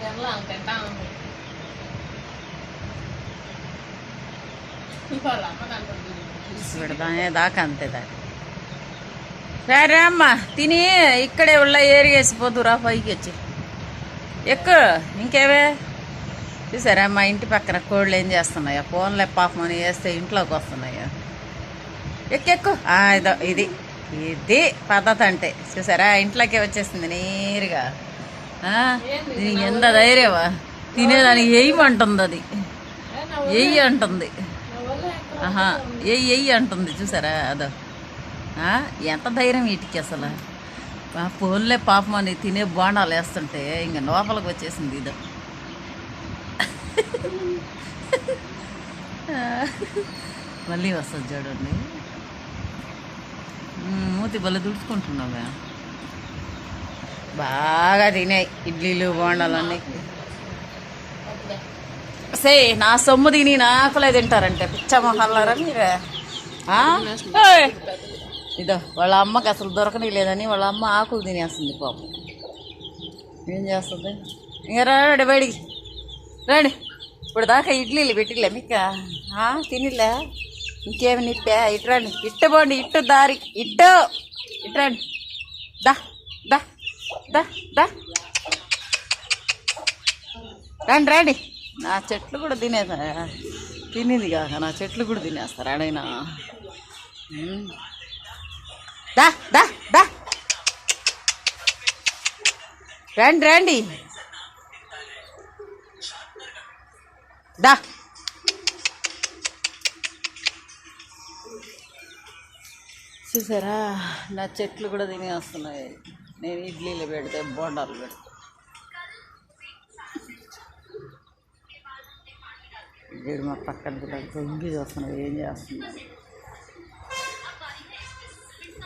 తినలా తింటా ఉంది విడదానే దాకా అంతే దాకా సరే అమ్మ తిని ఇక్కడే ఉళ్ళ ఏరిగేసిపోతురా పైకి వచ్చి. ఎక్కు ఇంకేవే? చూసారా మా ఇంటి పక్కన కోళ్ళు ఏం చేస్తున్నాయో ఫోన్లే పాపం అని వేస్తే ఇంట్లోకి వస్తున్నాయో. ఎక్కెక్కు ఇదో ఇది. ఇది పద్ధతి అంటే చూసారా? ఇంట్లోకే వచ్చేసింది నేరుగా. ఎంత ధైర్యమా? తినేదానికి వేయమంటుంది అది. వెయ్యి అంటుంది. ఆహా ఎయ్యి ఎయ్యి అంటుంది. చూసారా? అదో. ఎంత ధైర్యం వీటికి అసలు? పోన్లే పాపం అని తినే బోండాలు వేస్తుంటే ఇంక లోపలికి వచ్చేసింది ఇదో. మళ్ళీ వస్తుంది చూడండి. ఉమ్, మూతి బల్ల దుడుచుకుంటున్నావే. బాగా తినాయి ఇడ్లీలు బోండాలన్నీ. సే నా సొమ్ము తిని నాకులే తింటారంటే పిచ్చ మొహల్లారా మీరే? ఆ? ఇదో వాళ్ళ అమ్మకి అసలు దొరకని లేదని వాళ్ళ అమ్మ ఆకులు తినేస్తుంది పాపం. ఏం చేస్తుంది? ఇంకా రాడు బయటికి. రండి. ఇప్పుడు దాకా ఇడ్లీలు పెట్టిలే మీక? ఆ, తినిలే ఇంకేమి నిప్పా? ఇటు రండి. ఇట్టు బోండి ఇట్టు దారి. ఇట్టు ఇటు రండి. దా దా. దా దా. రండి రండి. నా చెట్లు కూడా తినేదా తినేది కాక నా చెట్లు కూడా తినేస్తారు ఆడైనా. దా దా దా. రండి రండి. దా. చూసారా? నా చెట్లు కూడా తినేస్తున్నాయి. నేను ఇడ్లీలు పెడితే బోండాలు పెడతా. మా పక్కన కూడా దొంగి చూస్తున్నాడు ఏం చేస్తున్నాడు.